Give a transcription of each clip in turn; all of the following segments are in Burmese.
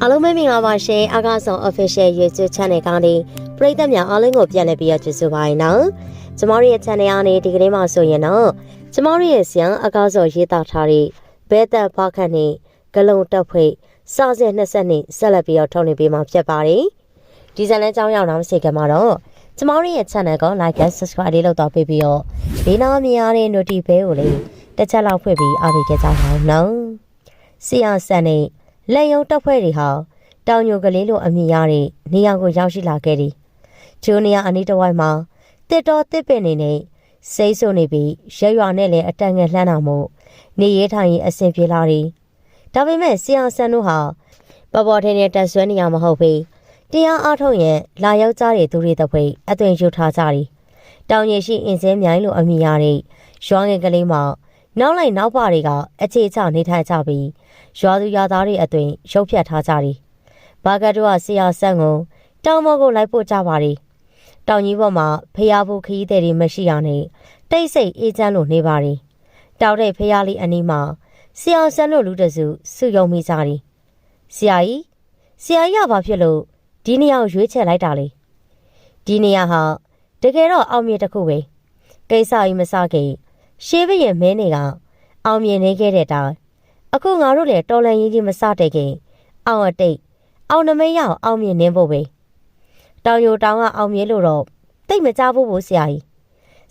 အားလုံးပဲမင်္ဂလာပါရှင်အကားဆောင် official YouTube channel ကနေပရိသတ်များအားလုံးကိုပြန်လည်ပြီးရကြိုဆိုပါရနော်ကျမတို့ရဲ့ channel ကနေဒီကနေ့မှဆိုရင်တော့ကျမတို့ရဲ့ဆရာအကားဆောင်ရေးသားထားတဲ့ဘဲသက်ဘာခတ်နဲ့ဂလုံတက်ဖွေစဆယ်20နှစ်ဆက်လက်ပြီးတော့ထုတ်နေပေးမှာဖြစ်ပါတယ်ဒီဇန်လန်းကြောင်းရောက်တော့စိတ်ကမှာတော့ကျမတို့ရဲ့ channel ကို like and subscribe လေးလုပ်တော့ပေးပြီးတော့ဒီနားမြင်ရတဲ့ notification ကိုလေး တစ်ချက်လောက်ဖွင့်ပြီးအားပေးကြကြပါဦးနော်ဆရာဆန်နဲ့လက်ယုံတက်ဖွဲ့တွေဟာတောင်ညိုကလေးလိုအမိရတဲ့နေရာကိုရောက်ရှိလာခဲ့သည်ဂျိုနီယာအနီးတစ်ဝိုက်မှာတစ်တော်တစ်ပင်နေနဲ့စိတ်ဆိုးနေပြီးရွရွနဲ့လည်းအတန်ငယ်လှမ်းတာမို့နေရထိုင်ရင်အဆင်ပြေလာသည်ဒါပေမဲ့ဆရာဆန်တို့ဟာပပေါ်ထင်းနဲ့တက်ဆွဲနေရမဟုတ်ပေတရားအားထုတ်ရင်လာရောက်ကြတဲ့သူတွေတဖွေအသွင်ယူထားကြသည်တောင်ရရှိအင်းစဲမြိုင်လိုအမိရတဲ့ရွာငယ်ကလေးမှာ နောက်လိုက်နောက်ပါတွေကအခြေချနေထိုင်ကြပြီးရွာသူရွာသားတွေအသွင်ရုပ်ဖြတ်ထားကြသည်ဘာကတ်တို့ကဆရာဆန်ကိုတောင်မောကိုလိုက်ပို့ကြပါသည်တောင်ကြီးပေါ်မှာဖျားဖို့ခရီးသည်တွေမရှိရနဲ့တိတ်ဆိတ်အေးချမ်းလိုနေပါသည်တောက်တဲ့ဖျားလေးအနီးမှာဆရာဆန်တို့လူတစုစုယုံမိကြသည်ဆရာကြီးဆရာကြီးကဘာဖြစ်လို့ဒီနေရာကိုရွေးချယ်လိုက်တာလဲဒီနေရာဟာတကယ်တော့အောင်မြင်တစ်ခုပဲကိစ္စကြီးမစခင် ရှေးဘရင်မင်းတွေကအောင်မြင်နေခဲ့တဲ့တိုင်အခုငါတို့လည်းတော်လန်ရင်ကြီးမစတဲ့ခင်အောင်အတိတ်အောင်နမိတ်ရအောင်အောင်မြင်နေဖို့ပဲတောင်ယိုတောင်ကအောင်မြင်လို့တော့တိတ်မကြဘူးဘို့ဆရာကြီး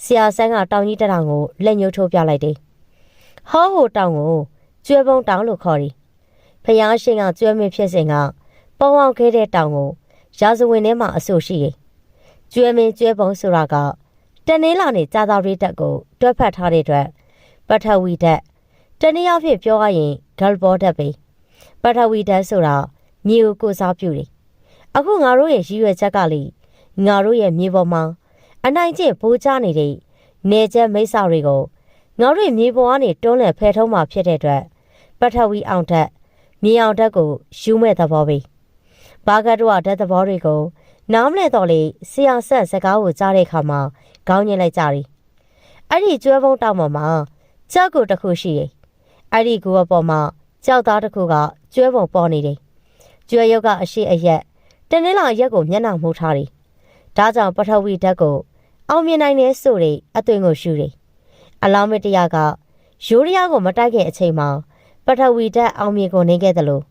ဆရာဆန်းကတောင်ကြီးတထောင်ကိုလက်ညှိုးထိုးပြလိုက်တယ်ဟောဟိုတောင်ကိုကျွဲပုံတောင်လို့ခေါ်တယ်ဖယားရှင်ကကျွဲမင်းဖြစ်စဉ်ကပေါအောင်ခဲတဲ့တောင်ကိုရာဇဝင်ထဲမှာအဆိုရှိတယ်ကျွဲမင်းကျွဲပုံဆိုတာက တနင်္လာနေ့ကြာသာရီတက်ကိုတွဲဖက်ထားတဲ့အတွက်ပထဝီဓာတ်တနည်းအားဖြင့်ပြောရရင်ဂယ်ဘောဓာတ်ပဲပထဝီဓာတ်ဆိုတာမြေကိုကိုစားပြုတယ်အခုငါတို့ရဲ့ရည်ရွယ်ချက်ကလေငါတို့ရဲ့မြေပေါ်မှာအနိုင်ကျင့်ပိုးချနေတဲ့နေချက်မိစ္ဆာတွေကိုငါတို့ရဲ့မြေပေါ်ကနေတွန်းလှန်ဖယ်ထုံးမှာဖြစ်တဲ့အတွက်ပထဝီအောင်ဓာတ်မြေအောင်ဓာတ်ကိုယူမဲ့သဘောပဲဘာကတ်တို့ကဓာတ်သဘောတွေကိုနားမလဲတော့လေဆရာဆက်စကားကိုကြားတဲ့အခါမှာ ခေါင်းညင်လိုက်ကြတယ်အဲ့ဒီကျွဲပုံးတောက်ပေါ်မှာကြောက်ကိုတစ်ခုရှိတယ်အဲ့ဒီကူအပေါ်မှာကြောက်သားတစ်ခုကကျွဲပုံပေါ်နေတယ်ကျွဲရုပ်ကအရှိအရက်တနင်္လာရက်ကိုမျက်နှာမှုထားတယ်ဒါကြောင့်ပထဝီဓာတ်ကိုအောင်မြင်နိုင်တဲ့ဆိုတဲ့အသွင်ကိုရှူတယ်အလောင်းမတရားကရိုးရရကိုမတိုက်ခင်အချိန်မှာပထဝီဓာတ်အောင်မြင်ကိုနေခဲ့တယ်လို့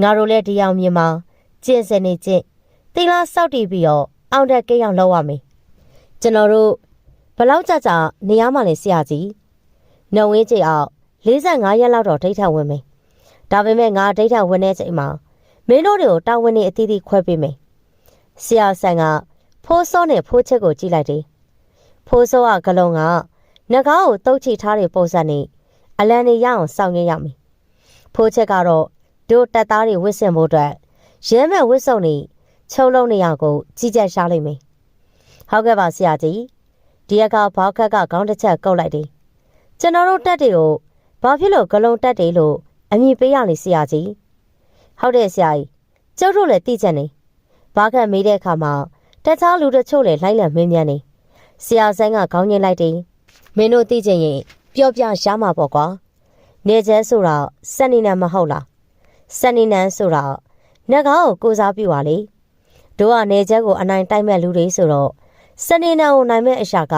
ငါတို့လည်းဒီအောင်မြင်မှာကျင့်စနေကျင့်တိလားစောက်တည်ပြီးတော့အောင်တက်ကိန်းအောင်လုပ်ရမယ် ကျွန်တော်တို့ဘလောက်ကြကြနေရမှလဲဆရာကြီးနှုံဝင်းကြည့်အောင်45ရက်လောက်တော့ဒိဋ္ဌဝင်မယ်ဒါပေမဲ့ငါဒိဋ္ဌဝင်တဲ့ချိန်မှာမင်းတို့တွေကိုတာဝန်နေအသီးသီးခွဲပေးမယ်ဆရာဆန်ကဖိုးစောနဲ့ဖိုးချက်ကိုကြည့်လိုက်တယ်ဖိုးစောကဂလုံးကငကားကိုတုတ်ချထားတဲ့ပုံစံနဲ့အလံနေရအောင်စောင့်ရရမယ်ဖိုးချက်ကတော့တို့တက်သားတွေဝစ်စင်ဖို့အတွက်ရဲမဲ့ဝစ်စုံနေချုပ်လုံးနေရကိုကြီးကြပ်ရှားလိုက်မယ် ဟုတ်ကဲ့ပါဆရာကြီးဒီအခါဘောက်ခက်ကခေါင်းတစ်ချက်ကုတ်လိုက်တယ်ကျွန်တော်တို့တက်တွေကိုဘာဖြစ်လို့ဂလုံးတက်တွေလို့အမည်ပေးရလဲဆရာကြီးဟုတ်တယ်ဆရာကြီးကျုပ်တို့လည်းသိချက်နေဘာခက်မေးတဲ့အခါမှာတခြားလူတချို့လည်းလိုက်လံမင်းမြန်းနေဆရာဆန်းကခေါင်းညှိလိုက်တယ်မင်းတို့သိချင်ရင်ပြောပြရှားမှာပေါ့ကွာနေကျဲဆိုတော့စက်နေနံမဟုတ်လားစက်နေနံဆိုတော့နှက်ကားကိုကိုစားပြပါလေတို့ကနေကျဲကိုအနိုင်တိုက်မဲ့လူတွေဆိုတော့ စနေနံကိုနိုင်မဲ့အရာက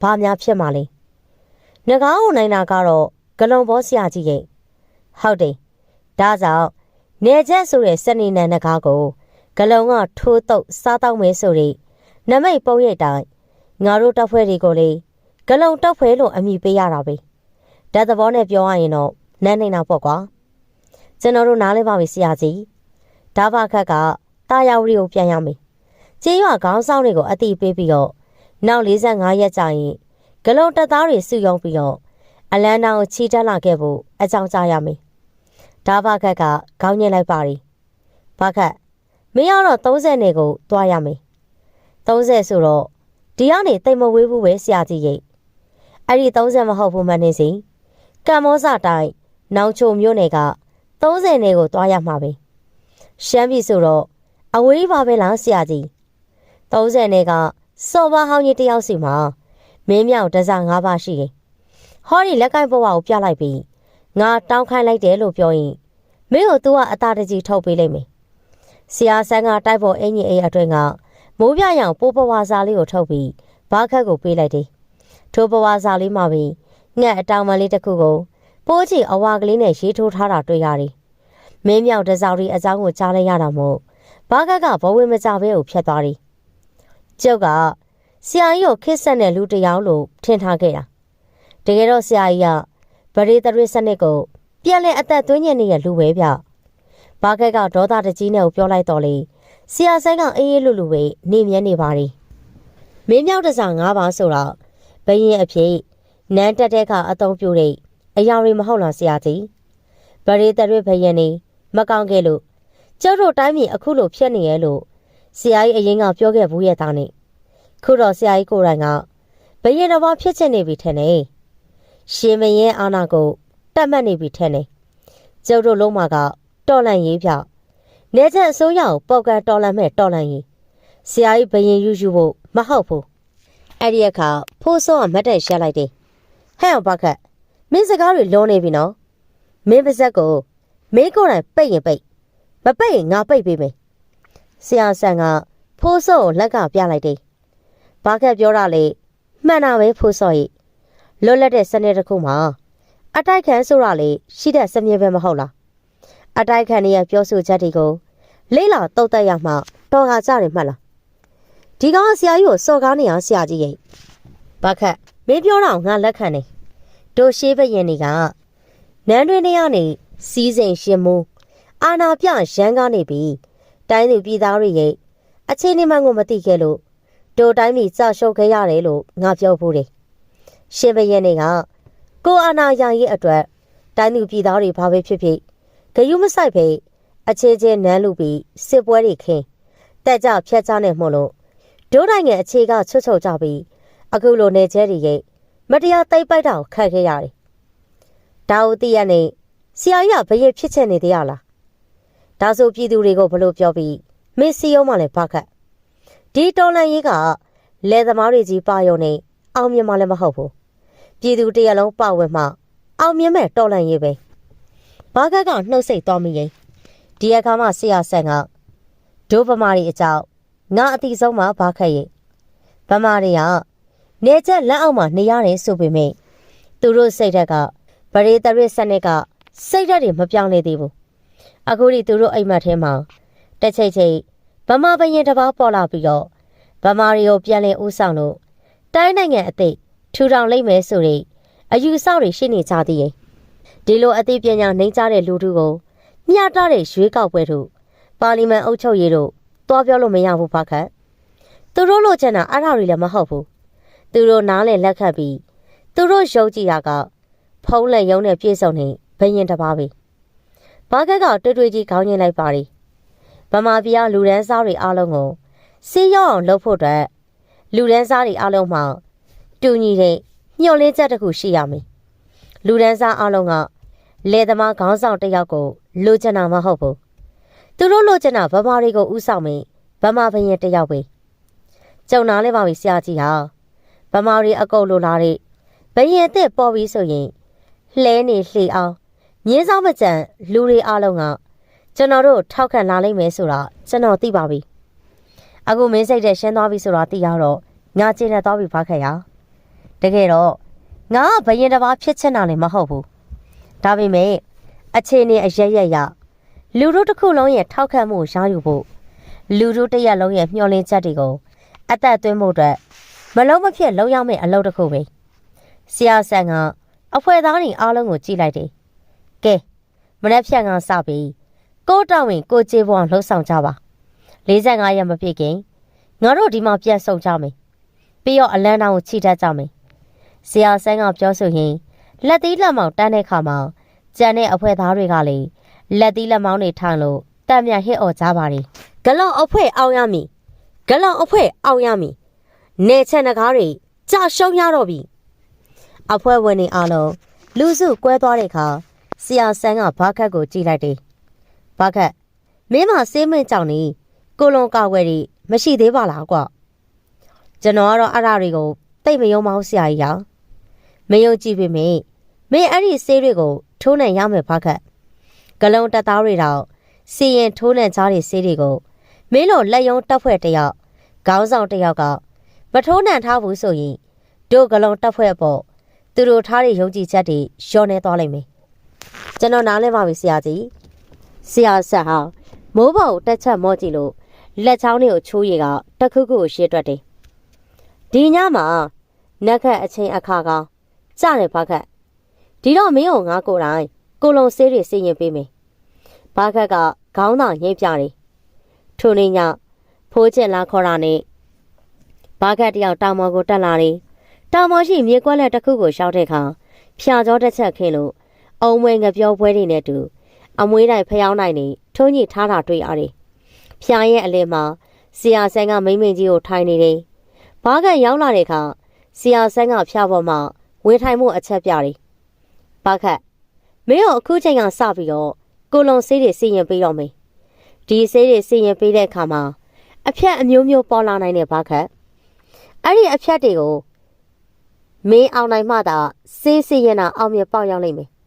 ဘာများဖြစ်မှာလဲနှကားကိုနိုင်တာကတော့ဂလုံဘောဆရာကြီးရဲ့ဟုတ်တယ်ဒါကြောင့်နေချက်ဆိုတဲ့စနေနံနှကားကိုဂလုံကထိုးတုပ်စားတော့မဲဆိုတဲ့နမိတ်ပုံရိပ်တိုင်းငါတို့တက်ဖွဲ့တွေကိုလေဂလုံတက်ဖွဲ့လို့အမိပေးရတာပဲဓာတ်သဘောနဲ့ပြောရရင်တော့နန်းနေတာပေါ့ကွာကျွန်တော်တို့နားလဲပါပြီဆရာကြီးဒါဘခက်ကတာယာဝရီကိုပြန်ရမယ် ကျေးရွာခေါင်းဆောင်တွေကိုအတိပေးပြီးတော့နောက်45ရက်ကြာရင်ဂလုံတက်သားတွေစုယုံပြီးတော့အလန်းတောင်ကိုချီတက်လာခဲ့ဖို့အကြောင်းကြားရမယ်ဒါဘခက်ကခေါင်းညှိလိုက်ပါရီဘခက်မင်းကတော့30နဲ့ကိုတွားရမယ်30ဆိုတော့ဒီကနေတိတ်မဝေးဘူးပဲဆရာကြီးရိတ်အဲ့ဒီ30မဟုတ်ဘူးမနေစီကံမောစတိုင်းနောင်ချုံမျိုးနယ်က30နဲ့ကိုတွားရမှာပဲရှမ်းပြည်ဆိုတော့အဝေးပါပဲလားဆရာကြီး 30နဲ့ကစော်ပါဟောင်းကြီးတယောက်စီမှာမင်းမြောက်တစား၅ပါးရှိတယ်ဟောဒီလက်ကင်ဘဝကိုပြလိုက်ပြီးငါတောင်းခိုင်းလိုက်တယ်လို့ပြောရင်မင်းကို तू ကအသာတကြီးထုတ်ပေးလိုက်မယ်ဆရာဆန်းကတိုက်ပေါ်အင်ကြီးအိမ်အတွင်းကမိုးပြရောင်ပိုးပဝါစာလေးကိုထုတ်ပြီးဘာခက်ကိုပေးလိုက်တယ်ထိုးပဝါစာလေးမှာပြီးငှက်အတောင်မလေးတစ်ခုကိုပိုးချီအဝါကလေးနဲ့ရေးထိုးထားတာတွေ့ရတယ်မင်းမြောက်တစောင်းဒီအကြောင်းကိုကြားလိုက်ရတာမို့ဘာခက်ကဘဝဝင်မကြဘဲကိုဖျက်သွားတယ် ကျုပ်ကဆရာကြီးကိုခစ်ဆက်တဲ့လူတစ်ယောက်လို့ထင်ထားခဲ့တာတကယ်တော့ဆရာကြီးကဗရေတရစ်စနစ်ကိုပြန်လဲအသက်သွင်းညင်နေတဲ့လူပဲဗျဘာခက်ကဒေါသတကြီးနဲ့ကိုပြောလိုက်တော့လေဆရာဆိုင်ကအေးအေးလူလူပဲနေမြဲနေပါ रे မင်းမြောက်တစား၅ပါးဆိုတော့ဘရင်အဖြစ်နန်းတက်တဲ့ကအတုံးပြိုတဲ့အရာတွေမဟုတ်လားဆရာကြီးဗရေတရစ်ဘရင်နေမကောင်းခဲ့လို့ကျုပ်တို့တိုင်းပြည်အခုလိုဖြစ်နေရဲ့လို့ ဆရာကြီးအရင်ကပြောခဲ့ဘူးရဲ့သားနဲ့ခုတော့ဆရာကြီးကိုယ်တိုင်ကဘရင်တော်ဘာဖြစ်ချင်နေပြီထင်တယ်ရှင်မရင်အာနာကိုတတ်မှတ်နေပြီထင်တယ်ကျုပ်တို့လုံးမကတော်လန့်ရေးဖြနေချက်အစိုးရကိုပေါက်ကန်တော်လန့်မဲ့တော်လန့်ရေးဆရာကြီးဘရင်ယူယူဖို့မဟုတ်ဘူးအဲ့ဒီအခါဖိုးစောကမတ်တက်ရှက်လိုက်တယ်ဟဲ့အောင်ဘခက်မင်းစကားတွေလုံးနေပြီနော်မင်းပါဇက်ကိုမင်းကိုယ်တိုင်ပိတ်ရင်ပိတ်မပိတ်ရင်ငါပိတ်ပေးမယ် ဆရာဆန်ကဖိုးစောကိုလက်ကပြလိုက်တယ်ဘာခက်ပြောတာလေမှန်တာပဲဖိုးစောကြီးလွတ်လပ်တဲ့စနစ်တစ်ခုမှာအတိုက်ခံဆိုတာလေရှိတဲ့စမြဲပဲမဟုတ်လားအတိုက်ခံရဲ့ပြောဆိုချက်တွေကိုလေးလာတုတ်တက်ရမှတော်ကကြတယ်မှတ်လားဒီကောင်ကဆရာကြီးကိုစော်ကားနေအောင်ဆရာကြီးရဲ့ဘာခက်မင်းပြောတော့ငါလက်ခံနေတို့ရှိဘရင်တွေကနန်းတွင်တွေကနေစီးစိမ်ရှင်မူအာနာပြရန်ကားနေပြီ တိုင်းသူပြည်သားတွေရဲ့အချင်းနေမှန်ကိုမသိခဲ့လို့တို့တိုင်းပြည်ကြရှုပ်ခဲ့ရတယ်လို့ငါပြောဖို့တယ်ရှင်ဘရင်တွေကကိုအာနာရရဲ့အတွက်တိုင်းသူပြည်သားတွေဘာပဲဖြစ်ဖြစ်ဂယုမဆိုင်ပဲအခြေချင်းနန်းလူပြီးစစ်ပွဲတွေခင်းတက်ကြဖြတ်ကြနဲ့မှုလို့ဒိုးတိုင်းငယ်အခြေကချွတ်ချွတ်ကြပြီးအခုလိုနေကျဲတွေရဲ့မတရားသိပ်ပိုက်တာကိုခတ်ခဲ့ရတယ်။ဒါဦးတည့်ရနေဆရာကြီးကဘရဲ့ဖြစ်ချက်နေသေးရလား။ ဒါဆိုပြည်သူတွေကိုဘလို့ပြောပြီးမင်းစီယုံမှလည်းဘာခတ်ဒီတော်လန်ကြီးကလယ်သမားတွေကြီးပါယုံနေအောင်မြင်မှလည်းမဟုတ်ဘူး။ပြည်သူတရက်လုံးပါဝင်မှအောင်မြင်မဲ့တော်လန်ကြီးပဲ။ဘာခက်ကနှုတ်ဆက်သွားမိရင်ဒီအခါမှဆရာဆန်ကဒိုးဗမာတွေအကြောင်းငါအတိဆုံးမှာဘာခက်ရဲ့ဗမာတွေကနေချက်လက်အောက်မှာနေရတယ်ဆိုပေမဲ့သူတို့စိတ်ဓာတ်ကဗရေတရစ်စနစ်ကစိတ်ဓာတ်တွေမပြောင်းလဲသေးဘူး အခုဒီသူတို့အိမ်မက်ထဲမှာတစ်ချိန်ချိန်ဗမာဘရင်တစ်ပါးပေါ်လာပြီးတော့ဗမာတွေကိုပြန်လည်ဦးဆောင်လို့တိုင်းနိုင်ငံအသိထူထောင်လိုက်မယ်ဆိုတဲ့အယူဆတွေရှိနေကြသေးရဲ့ဒီလိုအသိပညာနှိမ့်ကြတဲ့လူထုကိုမျှတတဲ့ရွေးကောက်ပွဲတို့ပါလီမန်အုပ်ချုပ်ရေးတို့သွားပြောလို့မရဘူးဖခတ်သူတို့လိုချင်တာအဲ့ဒါတွေလည်းမဟုတ်ဘူးသူတို့နားလေလက်ခတ်ပြီးသူတို့ယုံကြည်တာကဖုံးလက်ယုံနဲ့ပြည့်စုံနေဘယင်တစ်ပါးပဲ ဘာကက်ကတွေ့တွေ့ကြီးခေါင်းညင်လိုက်ပါရီဗမာပြည်ကလူဒန်းစားတွေအားလုံးကိုစီးရောက်အောင်လုပ်ဖို့အတွက်လူဒန်းစားတွေအားလုံးမှာတူညီတဲ့ညှို့လင်းချက်တစ်ခုရှိရမယ်လူဒန်းစားအားလုံးကလယ်သမားခေါင်းဆောင်တစ်ယောက်ကိုလိုချင်တာမဟုတ်ဘူးသူတို့လိုချင်တာဗမာတွေကိုဥဆောင်မင်းဗမာဘရင်တစ်ယောက်ပဲကြုံနာလဲပါပြီဆရာကြီးဟာဗမာတွေအကုန်လိုလာတဲ့ဘရင်အစ်စ်ပေါ်ပြီးဆိုရင်လှဲနေလှေအောင် မြင်းဆောင်မကြံလူတွေအားလုံးကကျွန်တော်တို့ထောက်ခံလာလိမ့်မယ်ဆိုတာကျွန်တော်သိပါပြီအခုမင်းစိတ်တဲ့ရှင်းသွားပြီဆိုတာသိရတော့ငါကျင်းနေသွားပြီဖခက်ရတကယ်တော့ငါကဘရင်တစ်ပါးဖြစ်ချင်တာလည်းမဟုတ်ဘူးဒါပေမဲ့အခြေအနေအရရက်ရလူတို့တစ်ခုလုံးရဲ့ထောက်ခံမှုရယူဖို့လူတို့တစ်ရက်လုံးရဲ့မျှော်လင့်ချက်တွေကိုအသက်သွင်းဖို့အတွက်မလုံးမဖြစ်လုံးရမယ့်အလုပ်တစ်ခုပဲဆရာဆန်ကအဖွဲသားတွေအားလုံးကိုကြည့်လိုက်တယ် ကဲမနေ့ဖြတ်ကစပြီးကိုတောင်းဝင်ကိုကျေပွန်လှုပ်ဆောင်ကြပါ45ရက်မပြည့်ခင်ငါတို့ဒီမှာပြန်ဆုံကြမယ်ပြီးတော့အလန်းတောင်ကိုခြိတတ်ကြမယ်ဆရာဆန်းကပြောဆိုရင်လက်သီးလက်မောင်တန်းတဲ့ခါမှာကြံတဲ့အဖွဲသားတွေကလည်းလက်သီးလက်မောင်းတွေထိုင်လို့တံမြဟစ်អော်ကြပါရီဂလောင်အဖွဲအောင်ရမည်ဂလောင်အဖွဲအောင်ရမည်နေချက်နကားတွေကြာရှုံးရတော့ပြီအဖွဲဝင်နေအားလုံးလူစုကွဲသွားတဲ့အခါ ဆရာဆန်းကဘာခတ်ကိုကြည့်လိုက်တယ်ဘာခတ်မင်းမစေးမင်းကြောင့်နေကိုလွန်ကာဝယ်တွေမရှိသေးပါလားကွာကျွန်တော်ကတော့အဲ့ဒါတွေကိုတိတ်မယုံမအောင်ဆရာကြီးရောမယုံကြည်ပေမယ့်မင်းအဲ့ဒီဆေးတွေကိုထိုးနှံရမယ်ဘာခတ်ဂလုံးတက်သားတွေတော့စီရင်ထိုးနှံကြားတဲ့ဆေးတွေကိုမင်းတို့လက်ယုံတက်ဖွဲ့တစ်ယောက်ခေါင်းဆောင်တစ်ယောက်ကမထိုးနှံထားဘူးဆိုရင်တို့ဂလုံးတက်ဖွဲ့ပေါ့သူတို့ထားတဲ့ယုံကြည်ချက်တွေလျော့နေသွားလိမ့်မယ် ကျွန်တော်နားလဲပါပြီဆရာကြီးဆရာဆက်ဟာမိုးပေါ်ကိုတက်ချက်မော့ကြည့်လို့လက်ချောင်းတွေကိုချိုးရည်ကတစ်ခုခုကိုရှေ့တွက်တယ်ဒီညမှာနက်ခတ်အချင်းအခါကောင်ကြတယ်ဘာခတ်ဒီတော့မင်းကိုငါကိုယ်တိုင်ကိုလုံဆေးတွေစီရင်ပေးမယ်ဘာခတ်ကခေါင်းဆောင်ငိမ့်ပြတယ်ထိုနေ့ညဖိုးချင်လာခေါ်တာနဲ့ဘာခတ်တယောက်တောင်မော်ကိုတက်လာတယ်တောင်မော်ရှိမြေကွက်လက်တစ်ခုကိုရှောက်တဲ့အခါဖြာကြောတစ်ချက်ခင်းလို့ အုံမွေငပြောပွဲတွေနဲ့တူအမွေးတိုင်ဖျောင်းနိုင်နေထုံးညိထားတာတွေ့ရတယ်။ဖျားရဲ့အလယ်မှာဆရာဆန်းကမိမ့်မိန်ကြီးကိုထိုင်နေတယ်။ဘားကန်ရောက်လာတဲ့အခါဆရာဆန်းကဖျားပေါ်မှာဝေထိုင်မှုအချက်ပြတယ်။ဘာခက်မင်းတို့အခုချိန်ကစပြီးတော့ကိုလုံဆေးတွေစီရင်ပေးတော့မယ်။ဒီဆေးတွေစီရင်ပေးတဲ့အခါမှာအဖြတ်အမျိုးမျိုးပေါ်လာနိုင်တဲ့ဘာခက်အဲ့ဒီအဖြတ်တွေကိုမင်းအောင်နိုင်မှသာဆေးစီရင်တာအောင်မြင်ပေါက်ရောက်လိမ့်မယ်။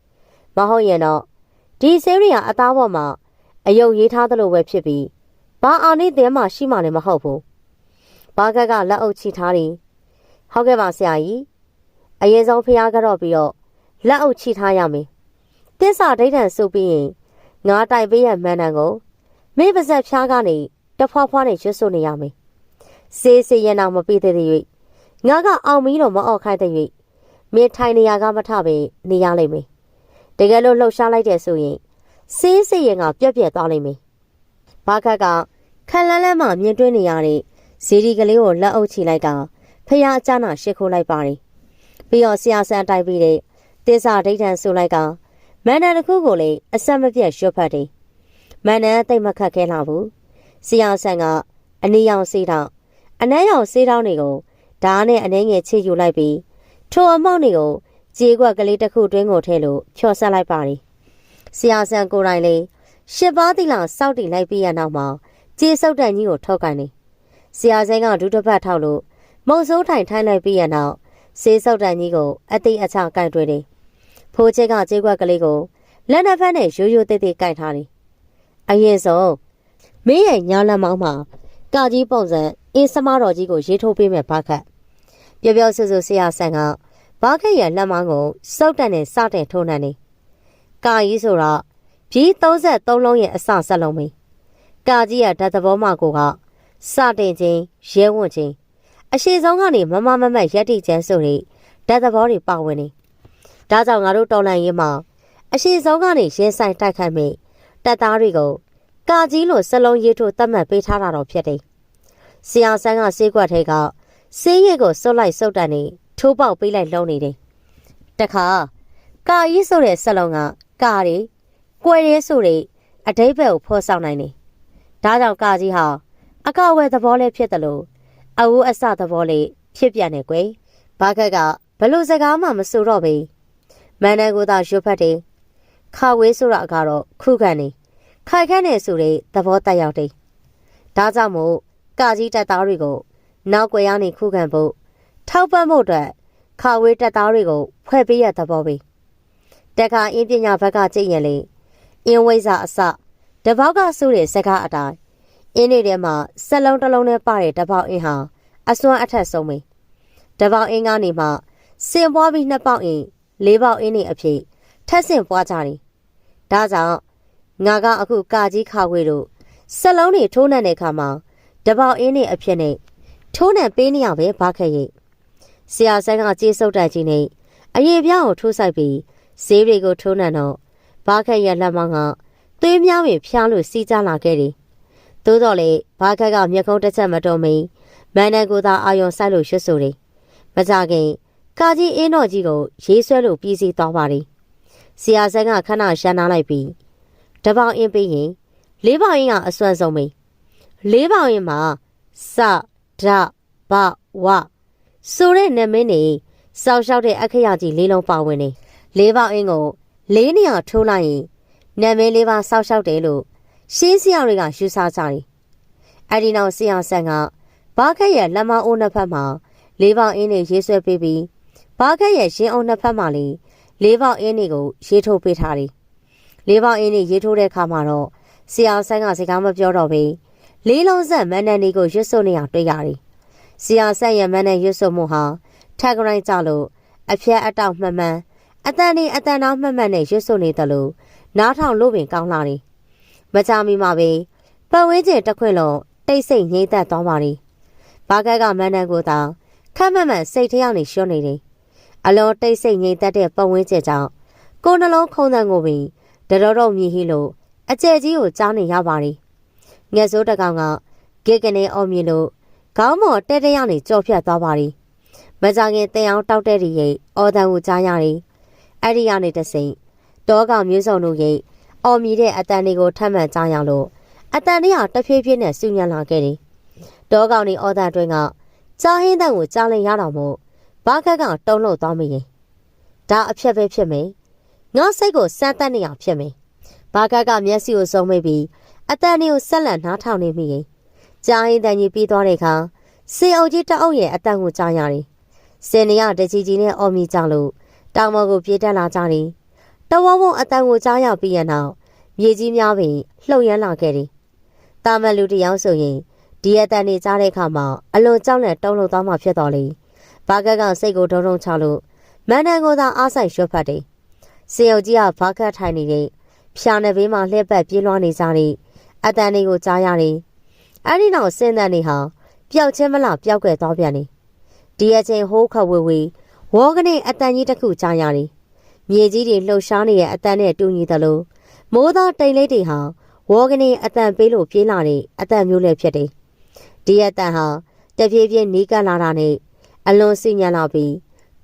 မဟုတ်ရင်တော့ဒီဆေးတွေကအသားပေါ်မှာအယုတ်ရေးထားသလိုပဲဖြစ်ပြီးဘာအာနိသင်မှရှိမှလည်းမဟုတ်ဘူး။ဘာကက်ကလက်အုပ်ချီထားတယ်။ဟုတ်ကဲ့ပါဆရာကြီး။အရင်ဆုံးဖျားကတော့ပြီးတော့လက်အုပ်ချီထားရမယ်။တစ္ဆာဒိဋ္ဌံစုပြီးရင်ငါတိုင်ပေးရမှန်းတန်ကိုမိပါဇက်ဖျားကနေတဖွာဖွာနဲ့ရွတ်ဆိုနေရမယ်။စေးစေးရင်တော့မပြီးသေးသေး၍ငါကအောင်မီးတော့မအောက်ခိုင်းတဲ့၍မင်းထိုင်နေရကမထပဲနေရလိမ့်မယ်။ တကယ်လို့လှုပ်ရှားလိုက်တဲ့ဆိုရင်စေးစေးရင်ကပြက်ပြက်သွားလိမ့်မယ်။ဘာခက်ကခက်လန်းလန်းမှမြင်တွေ့နေရတဲ့ဇီဒီကလေးကိုလက်အုပ်ချလိုက်ကဖះအကျနာရှ िख ိုးလိုက်ပါတယ်။ပြီးတော့ဆရာဆန်တိုက်ပြီးတဲ့တေစာဒိဋ္ဌံဆိုလိုက်ကမန္တန်တစ်ခုကိုလည်းအဆက်မပြတ်ရွတ်ဖတ်တယ်။မန္တန်တိတ်မခတ်ခဲလာဘူး။ဆရာဆန်ကအနီရောင်စေးတောင်းအနမ်းရောင်စေးတောင်းတွေကိုဓာတ်နဲ့အနှဲငယ်ချစ်ယူလိုက်ပြီးထိုအမောက်တွေကို ကြေးကွက်ကလေးတစ်ခုတွင်းကိုထဲလို့ဖြော်ဆက်လိုက်ပါတယ်။ဆရာဆန်ကိုယ်တိုင်လည်းရှစ်ပါးတိလာစောက်တီလိုက်ပြီးရနောက်မှာကြေးစုပ်တန်ကြီးကိုထုတ်ကန်နေ။ဆရာဆန်းကဒုတစ်ဖက်ထောက်လို့မုံစိုးထိုင်ထိုင်းလိုက်ပြီးရနောက်ဆေးစုပ်တန်ကြီးကိုအသိအချကင်တွေ့တယ်။ဖိုးချက်ကကြေးကွက်ကလေးကိုလက်နှစ်ဖက်နဲ့ရိုးရိုးသေးသေးကင်ထားတယ်။အရင်ဆုံးမင်းရဲ့ညာလက်မောင်းမှာကာကြီးပုံစံအင်းစမတော်ကြီးကိုရေးထိုးပေးမယ်ဘာခတ်။ပြောပြောဆူဆူဆရာဆန်က ဘာခက်ရဲ့လက်မောင်းကိုစောက်တန်နဲ့စတဲ့ထိုးနှံနေ။ကာကြီးဆိုတော့ဖြီး33လုံးရဲ့အစဆက်လုံးပဲ။ကာကြီးရဲ့ဓာတ်သဘောမှကိုကစတင်ခြင်းရဲဝံ့ခြင်းအရှိဆုံးကနေမမမမတ်ရက်တိကျန်းဆိုနေဓာတ်သဘောတွေပါဝင်နေ။ဒါကြောင့်ငါတို့တော်လန်ရေးမှာအရှိဆုံးကနေရင်းဆိုင်တိုက်ခိုက်မိတပ်သားတွေကိုကာကြီးလိုစလုံးရေးထိုးသတ်မှတ်ပေးထားတာတော့ဖြစ်တယ်။ဆရာဆန်းကစေးကွက်ထဲကဆေးရည်ကိုစွတ်လိုက်စုပ်တန်နေ ထိုးပေါက်ပေးလိုက်လုံးနေတယ်။တခါကာကြီးဆိုတဲ့စက်လုံးကကာရီကွယ်ရဲဆိုတဲ့အတိတ်ဘက်ကိုဖော်ဆောင်နိုင်တယ်။ဒါကြောင့်ကာကြီးဟာအကဝဲသဘောလေးဖြစ်တယ်လို့အဝူအစသဘောလေးဖြစ်ပြန်နေကွယ်။ဘာခက်ကဘလို့စကားမှမဆိုတော့ဘူး။မန်နန်ကိုသာရွတ်ဖတ်တယ်။ခါဝေးဆိုတာကတော့ခုခံနေခိုက်ခန့်နေဆိုတဲ့သဘောတက်ရောက်တယ်။ဒါကြောင့်မို့ကာကြီးတက်သားတွေကိုနောက်ွယ်ရနေခုခံဖို့ ထောက်ပံ့ဖို့အတွက်ခါဝေးတက်သားတွေကိုဖွဲ့ပေးရတဲ့ဘောပဲတခါအင်းပညာဘက်ကကြည့်ရင်လေအင်းဝိဇ္ဇာအစတပေါက်ကဆိုတဲ့စကားအတိုင်းအင်းတွေထဲမှာစက်လုံးတစ်လုံးနဲ့ပါတဲ့တပေါက်အင်းဟာအစွမ်းအထက်ဆုံးပဲတပေါက်အင်းကနေမှစင်ပွားပြီးနှစ်ပေါက်အင်းလေးပေါက်အင်းတွေအဖြစ်ထက်ဆင့်ပွားကြတယ်ဒါကြောင့်ငါကအခုကာကြီးခါဝေးတို့စက်လုံးတွေထိုးနှံတဲ့အခါမှာတပေါက်အင်းတွေအဖြစ်နဲ့ထိုးနှံပေးနေရပဲဘာခက်ရဲ့ ဆရာဆန်းကကြေးစုပ်တိုက်ကြီးနဲ့အရေးပြားကိုထိုးဆိုင်ပြီးဈေးတွေကိုထိုးနှံတော့ဘာခက်ရဲ့လက်မောင်းကသွေးများပင်ဖျားလို့စီးကြလာခဲ့တယ်။သို့တော့လေဘာခက်ကမျက်ခုံးတစ်ချက်မတော်မီမန်နန်ကိုသာအာယုံဆိုင်လို့ရွှတ်ဆိုတယ်။မကြခင်ကာကြီးအင်းတော်ကြီးကိုရေးဆွဲလို့ပြီးစီးသွားပါတယ်။ဆရာဆန်းကခဏရှမ်းနာလိုက်ပြီးတပေါင်းအင်းပြီးရင်လေးပေါင်းအင်းကအစွမ်းဆုံးပဲ။လေးပေါင်းအင်းမှာစဒဘဝ ဆိုတဲ့နာမည်နေစောက်ရှောက်တဲ့အခရာကြီးလေးလုံးပါဝင်နေလေးပေါက်အင်းကိုလေးနေရာထိုးလိုက်ရင်နာမည်လေးပါစောက်ရှောက်တယ်လို့ရှင်းစရာတွေကယူဆကြတယ်အဲ့ဒီနောက်ဆရာဆန်ကဘာခက်ရဲ့လက်မအိုးနှစ်ဖက်မှာလေးပေါက်အင်းတွေရေးဆွဲပေးပြီးဘာဘာခက်ရဲ့ရင်အောင်နှစ်ဖက်မှလေလေးပေါက်အင်းတွေကိုရေးထိုးပေးထားတယ်လေးပေါက်အင်းတွေရေးထိုးတဲ့အခါမှာတော့ဆရာဆန်းကစကားမပြောတော့ဘူးလေးလုံးဆက်မန်းတန်တွေကိုရွတ်စွနေအောင်တွေ့ရတယ် ဆရာဆန်းရဲ့မန်းတန်ရွတ်စွမှုဟာထက်ကရိုင်းကြလို့အဖျက်အတောက်မှန်မှန်အတန်နေအတန်တော်မှန်မှန်နဲ့ရွတ်စွနေတယ်လို့နားထောင်လို့ပင်ကောင်းလာတယ်မကြမီမှာပဲပတ်ဝန်းကျင်တစ်ခွင်လုံးတိတ်ဆိတ်ငြိမ့်သက်သွားပါလေဘာကက်ကမန်းတန်ကိုသာခက်မမှန်စိတ်ထရောက်နေရှွနေတယ်အလွန်တိတ်ဆိတ်ငြိမ်သက်တဲ့ပတ်ဝန်းကျင်ကြောင့်ကိုယ်နှလုံးခုန်သံကိုပင်တတော်တော်မြည်ဟိလို့အကျဲကြီးကိုကြားနေရပါတယ်။ငှက်စိုးတကောင်ကဂေကနေအော်မြည်လို့ ခေါင်းမော်တဲတဲရောက်နေကြော်ဖြတ်သွားပါတယ်။မကြခင်တင်အောင်တောက်တဲ့ရီရိတ်အော်တန်ကိုကြားရတယ်။အဲ့ဒီကနေတစိမ့်တောကောင်မျိုးစုံတို့ရိတ်အော်မြည်တဲ့အတန်တွေကိုထမ်းမှန်ကြားရလို့အတန်တွေကတဖြည်းဖြည်းနဲ့စူညံလာခဲ့တယ်။တောကောင်နေအော်တန်တွင်ကကြားဟင်းတန်ကိုကြားလိုက်ရတော့မို့ဘာခက်ကတုံးလို့သွားမိရင်ဒါအဖြစ်ပဲဖြစ်မယ်ငါစိတ်ကိုစမ်းတက်နေအောင်ဖြစ်မယ်ဘာခက်ကမျက်စိကိုစုံမိပြီးအတန်တွေကိုဆက်လက်နားထောင်နေမိရင် ကြားရင်တန်ကြီးပြီးသွားတဲ့အခါစေအုပ်ကြီးတအုပ်ရဲ့အတန်ကိုကြားရတယ်စင်နေရတကြီးကြီးနဲ့အော်မိကြလို့တောင်ပေါ်ကိုပြေးတက်လာကြတယ်တဝဝုံအတန်ကိုကြားရပြီးရနောက်မြေကြီးများပင်လှုပ်ရမ်းလာခဲ့တယ်တာမန်လူတယောက်ဆိုရင်ဒီအတန်နေကြားတဲ့အခါမှာအလွန်ကြောက်လန့်တုန်လှုပ်သွားမှဖြစ်တော်လေဘာကက်ကစိတ်ကိုဒုံဒုံချလို့မန်တန်ကိုသာအားဆိုင်ရွှတ်ဖတ်တယ်။စေယုတ်ကြီးကဘာကက်ထိုင်နေတဲ့ဖြာနေဘေးမှာလှည့်ပတ်ပြေးလွှားနေကြတဲ့အတန်တွေကိုကြားရတယ်။ အဲဒီနောက်စင်းတန်တွေဟာပျောက်ချင်းမလားပျောက်ကွယ်သွားပြန်တယ်။ဒီအချိန်ဟိုးခဝေဝေဝေါကနေအတန်ကြီးတစ်ခုကြားရတယ်။မြေကြီးတွေလှုပ်ရှားနေတဲ့အတန်နဲ့တူညီသလိုမိုးသားတိမ်လေးတွေဟာဝေါကနေအတန်ပေးလို့ပြေးလာတဲ့အတန်မျိုးလည်းဖြစ်တယ်။ဒီအတန်ဟာတပြေးပြေးနီးကပ်လာတာနဲ့အလွန်စိညံလာပြီး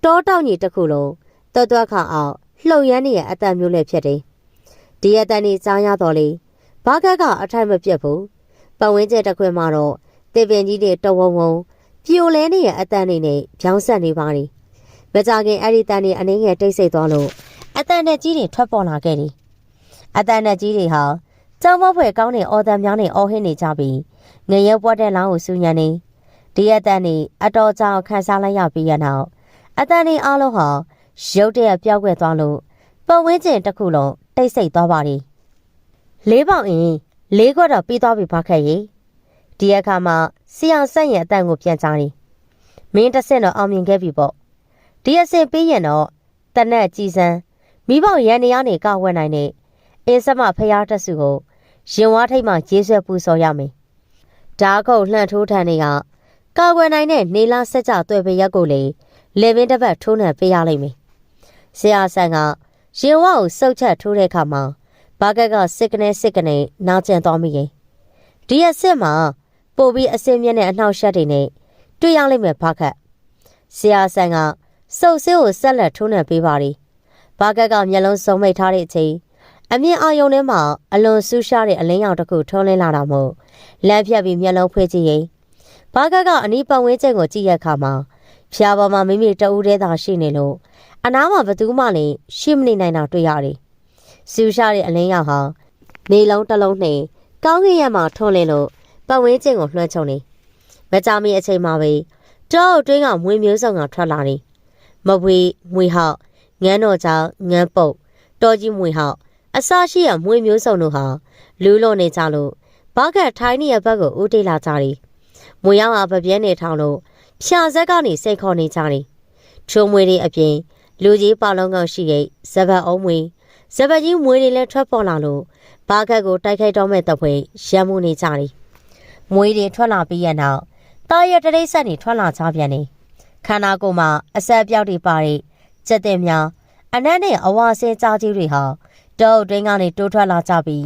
တောတောက်ကြီးတစ်ခုလုံးတွတ်တွတ်ခါအောင်လှုပ်ရမ်းနေရဲ့အတန်မျိုးလည်းဖြစ်တယ်။ဒီအတန်ကြီးကြားရတော့လေဘာကက်ကအထိုက်မပြတ်ဘူး။ ပတ်ဝန်းကျင်တစ်ခွင်မှာတော့တေပင်ကြီးတွေတဝုံဝုံပြိုလဲနေရဲ့အတန်တွေနဲ့ဖြောင်းဆက်နေပါလေ။မကြခင်အဲ့ဒီတန်တွေအနှင်းငယ်တိတ်ဆိတ်သွားလို့အတန်နဲ့ကြီးတွေထွက်ပေါ်လာခဲ့တယ်။အတန်နဲ့ကြီးတွေဟာကျောင်းဘဖွယ်ကောင်းတဲ့အော်တန်များနဲ့အော်ဟင်းနေကြပြီးငရဲပွက်တဲ့လောင်းကိုစူညံနေ။ဒီအတန်နေအတော်ကြောင်ခန်းစားလိုက်ရပြီးရနောက်အတန်နေအားလုံးဟာရုတ်တရက်ပြောက်ွယ်သွားလို့ပတ်ဝန်းကျင်တစ်ခုလုံးတိတ်ဆိတ်သွားပါလေလေးပေါင်အင်း လေးခွက်တော့ပြီးသွားပြီဖခဲ့ရေဒီအခါမှာဆီအောင်ဆက်ရဲ့အတန်ကိုပြန်ချတယ်မင်းတစ်ဆင့်တော့အောင်မြင်ခဲ့ပြီပေါ့ဒီအဆင့်ပြီးရင်တော့တနက်ကြည်စံမိဘရန်နေရနေကောက်ဝဲနိုင်တဲ့အင်းစမဖျားတက်စုကိုရင်ဝါထိတ်မှရေးဆွဲပူစော်ရမယ်ဓာခုတ်လှန့်ထိုးထန်တွေကကာကွယ်နိုင်တဲ့နေလားဆက်ကြသွဲပရက်ကိုလေလေပင်တစ်ပတ်ထိုးနှံပေးရလိမ့်မယ်။ဆရာဆန်ကရင်ဝကိုစုပ်ချက်ထိုးတဲ့အခါမှာ ဘာကက်ကစစ်ကနေစစ်ကနေနာကျင်သွားမိရင်ဒီအစစ်မှာပို့ပြီးအစင်းမြင့်တဲ့အနှောက်ရှက်တွေနဲ့တွေ့ရလိမ့်မယ်ဘာကက်ဆရာဆန်ကစုပ်စည်းကိုဆက်လက်ထိုးနှံပေးပါရီဘာကက်ကမျက်လုံးစုံမိတ်ထားတဲ့အချိန်အမြင့်အာယုံထဲမှာအလွန်ဆူရှားတဲ့အလင်းရောင်တစ်ခုထုံးလင်းလာတာမို့လမ်းဖြတ်ပြီးမျက်လုံးဖွေးကြည့်ရင်ဘာကကအနီးပတ်ဝန်းကျင်ကိုကြည့်ရခါမှာဖျားပေါ်မှာမိမိတဦးတည်းသာရှိနေလို့အနားမှာဘသူမှလည်းရှိမနေနိုင်တာတွေ့ရတယ်။ စူရှာတဲ့အလင်းရောင်ဟာနေလုံးတစ်လုံးနဲ့ကောင်းကင်ရမှာထွန်းလင်းလို့ပတ်ဝန်းကျင်ကိုလွှမ်းခြုံနေ။မကြမီအချိန်မှာပဲတောအတွင်းကမွေမျိုးစုံကထွက်လာတယ်။မဝေမွေဟောက်ငန်းတော်ကြောင့်ငန်းပုတ်တော်ကြီးမွေဟောက်အစရှိရမွေမျိုးစုံတို့ဟာလူးလုံးနေကြလို့ဘာကထိုင်းနေရဘက်ကိုဦးတိလာကြတယ်။မွေရောက်ဟာပပြဲနေထောင်လို့ဖြာဆက်ကနေစိတ်ခေါ်နေကြတယ်။ချုံမွေတွေအပြင်လူကြီးပေါလုံးကောင်ရှိရဲ့ဇဘတ်အုံးမွေ ဇဘတ်ကြီးမွေတွေလည်းထွက်ပေါ်လာလို့ဘာခက်ကိုတိုက်ခိုက်တော့မဲ့တပွဲရမ်းမှုနေကြတယ်။မွေတွေထွက်လာပြီးရနောက်တာရတရိတ်ဆက်နေထွက်လာကြပြန်တယ်။ခန္ဓာကိုယ်မှာအဆက်ပြောက်တွေပါတဲ့စက်တဲ့များအနက်နဲ့အဝါဆဲကြားကြီးတွေဟာတောအတွင်းကနေတိုးထွက်လာကြပြီး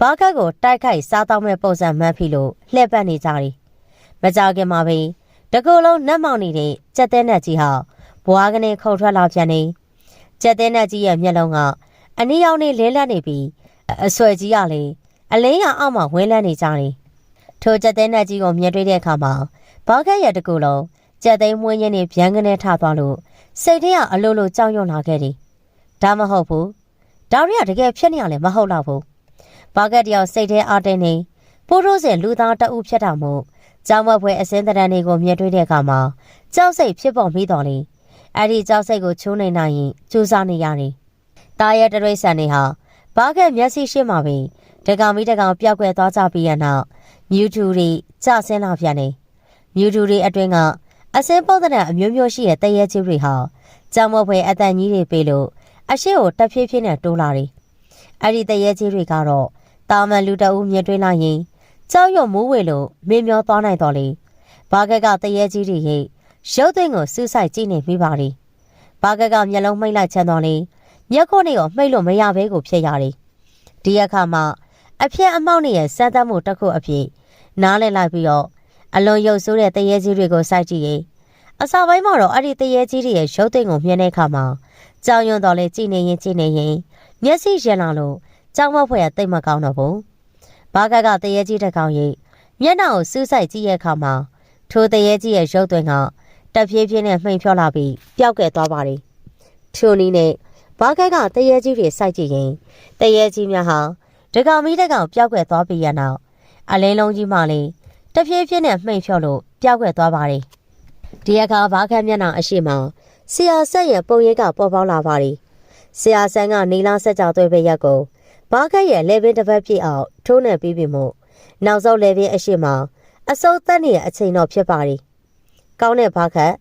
ဘာခက်ကိုတိုက်ခိုက်စားတော့မဲ့ပုံစံမှန်းပြီလို့လှည့်ပတ်နေကြတယ်မကြခင်မှာပဲတကူလုံးနတ်မောင်နေတဲ့ကြက်တဲ့နတ်ကြီးဟာဘွားကနေခုန်ထွက်လာပြန်နေကြက်တဲ့နတ်ကြီးရဲ့မျက်လုံးက အနီးရောက်နေလဲလန့်နေပြီးအဆွဲကြီးကလည်းအလင်းရအောက်မှာဝင်းလန့်နေကြတယ်ထိုကြက်တဲ့နတ်ကြီးကိုမြင်တွေ့တဲ့အခါမှာဘာခက်ရဲ့တကူလုံးကြက်သိမ်းမွေးရင်းနဲ့ဗျံကနေထသွားလို့စိတ်ထဲကအလိုလိုကြောက်ရွံ့လာခဲ့တယ်ဒါမဟုတ်ဘူးဒါရီကတကယ်ဖြစ်နေရလဲမဟုတ်တော့ဘူးဘာကက်တယောက်စိတ်ထဲအားတင်းနေပိုးထိုးစင်လူသားတအုပ်ဖြစ်တာမို့ကျောင်းဘက်ဖွဲအစင်းတရန်တွေကိုမြင်တွေ့တဲ့အခါမှာကြောက်စိတ်ဖြစ်ပေါ်မိတော်လေအဲ့ဒီကြောက်စိတ်ကိုချိုးနေနိုင်ရင်စူးစမ်းနေရတယ်။ တာရဲ့တရိတ်ဆန်တွေဟာဘာကက်မျက်စိရှိမှပင်တကောင်မီတကောင်ပျောက်ကွယ်သွားကြပြီးရနောက်မြူတူတွေကြဆင်းလာပြန်နေမြူတူတွေအတွင်းကအစင်းပုတ်တဲ့အမျိုးမျိုးရှိတဲ့တရဲကြီးတွေဟာကြောင်မဖွယ်အတန်ကြီးတွေပေးလို့အရှိကိုတက်ဖြည်းဖြည်းနဲ့တိုးလာတယ်။အဲ့ဒီတရဲကြီးတွေကတော့တာမန်လူတအုပ်မြင်တွေ့လိုက်ရင်ကြောက်ရွံ့မိုးဝေလို့မင်းမျောသွားနိုင်တော်လေဘာကက်ကတရဲကြီးတွေရဲ့ရုပ်သိမ်းကိုစူးစိုက်ကြည့်နေမိပါလေဘာကက်ကမျက်လုံးမှိတ်လိုက်ချမ်းတော်လေ မျက်ခုတ်နေကိုမှိတ်လို့မရဘဲကိုဖြစ်ရတယ်ဒီအခါမှာအပြက်အမောက်နဲ့စမ်းသပ်မှုတစ်ခုအဖြစ်နားလည်လိုက်ပြီးတော့အလွန်ရုပ်ဆိုးတဲ့တရဲကြီးတွေကိုစိုက်ကြည့်ရင်အစာပိုင်းမှာတော့အဲ့ဒီတရဲကြီးတွေရဲ့ရုပ်သိမ်းကိုမြင်တဲ့အခါမှာကြောင်ရွံ့တော်လေကြည့်နေရင်ကြည့်နေရင်မျက်စိရင်လာလို့ကြောင်မဖွယ်တိတ်မကောင်းတော့ဘူးဘာကက်ကတရဲကြီးတစ်ကောင်ရိပ်မျက်နှာကိုစူးစိုက်ကြည့်ရဲ့အခါမှာထိုတရဲကြီးရဲ့ရုပ်သွင်းကတဖြည်းဖြည်းနဲ့မှိန်ဖြောလာပြီးပျောက်ကဲသွားပါတယ်ထိုနည်းနဲ့ ဘာကက်ကတရဲကြီးတွေစိုက်ကြည့်ရင်တရဲကြီးများဟာတကောင်မီးတကောင်ပျောက်ကဲသွားပြီးရနောက်အလင်းလုံးကြီးမှလည်းတဖြည်းဖြည်းနဲ့မှိန်ဖြောလို့ပျောက်ကဲသွားပါတယ်ဒီအခါဘာကက်မျက်နှာအရှိမဆရာဆက်ရဲ့ပုံရိပ်ကပေါ်ပေါက်လာပါတယ်ဆရာဆန်းကနေလာဆက်ကြောသွဲပဲရက်ကိုဘာကက်ရဲ့လေပင်တစ်ပတ်ပြည့်အောင်ထိုးနှံပြီးပြီမို့နောက်ဆုံးလေပင်အရှိမအစိုးသက်နေတဲ့အချိန်တော့ဖြစ်ပါတယ်ကောင်းတဲ့ဘာခက်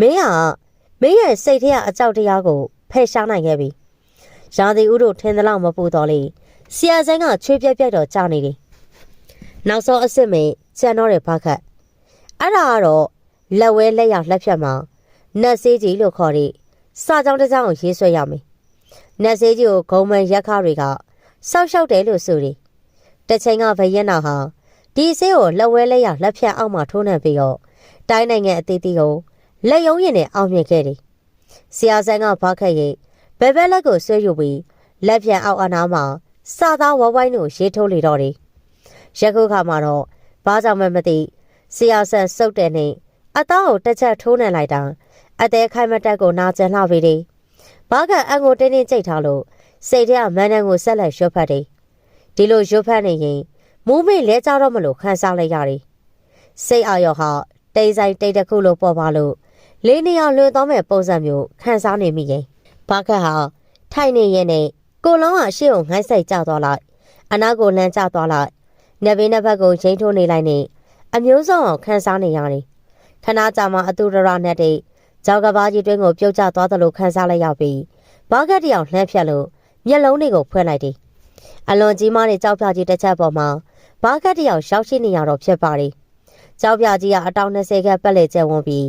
မင်းဟာမင်းရဲ့စိတ်ထဲကအကြောက်တရားကို ဖယ်ရှားနိုင်ခဲ့ပြီရာသီဥတုထင်းသလောက်မပူတော့လေဆရာဆန်းကချွေးပြက်ပြက်တော့ကြာနေတယ်နောက်ဆုံးအစ်စ်မင်းကျန်တော့တဲ့ဘာခက်အဲ့ဒါကတော့လက်ဝဲလက်ရလက်ဖြတ်မှာနတ်စေးကြီးလို့ခေါ်တဲ့စာကြောင်းတစ်ကြောင်းကိုရေးဆွဲရမယ်နတ်စေးကြီးကိုဂုံမန်ရက်ခါတွေကစောက်ရှောက်တယ်လို့ဆိုတယ်တစ်ချိန်ကဘယင်းနာဟာဒီဆေးကိုလက်ဝဲလက်ရလက်ဖြတ်အောက်မှာထိုးနှံပြီးတော့တိုင်းနိုင်ငံအသေးသေးကိုလက်ယုံရင်နဲ့အောင်မြင်ခဲ့တယ်။ ဆရာဆန်းကဘာခက်ရဲ့ဘယ်ဘက်လက်ကိုဆွဲယူပြီးလက်ဖြတ်အောက်အနားမှာစာသားဝဝိုင်းကိုရေးထိုးလေတော့တယ်။ရခုခါမှာတော့ဘာကြောင့်မှမသိဆရာဆန်းစုတ်တယ်နဲ့အသားကိုတစ်ချက်ထိုးနှံလိုက်တာအသေးခိုင်မတက်ကိုနာကျင်လှပြီတယ်။ဘာကအန်ကိုတင်းတင်းကြိတ်ထားလို့စိတ်ထဲကမန်းတန်ကိုဆက်လက်ရွတ်ဖတ်တယ်။ဒီလိုရွတ်ဖတ်နေရင်မူးမေ့လဲကြတော့မလို့ခန်းစားလိုက်ရတယ်။စိတ်အာရော်ဟာတိတ်ဆိုင်တိတ်တစ်ခုလိုပေါ်ပါလို့ လေးနေအောင်လွှဲသွားမဲ့ပုံစံမျိုးခန်းစားနေမိရင်ဘာခက်ဟာထိုင်နေရင်နဲ့ကိုလုံးကရှေ့ကိုငိုင်းဆိုင်ကျသွားလိုက်အနာကိုလမ်းကျသွားလိုက်နေဘေးနှစ်ဘက်ကိုချိန်ထိုးနေလိုက်နေအမျိုးစုံအောင်ခန်းစားနေရတယ်ခဏကြာမှအတူတရနဲ့တိတ်ကြောက်ကဘာကြီးတွင်းကိုပြုတ်ကျသွားသလိုခန်းစားလိုက်ရပြီးဘာကက်တယောက်လှမ်းဖြတ်လို့မျက်လုံးတွေကိုဖွင့်လိုက်တယ်အလွန်ကြီးမားတဲ့ကြောက်ဖြာကြီးတစ်ချက်ပေါ်မှာဘာကတ်တယောက်ရောက်ရှိနေရတော့ဖြစ်ပါတယ်။ကြောက်ပြကြီးကအတောင်20ခန့်ပတ်လေကျဲဝင်ပြီး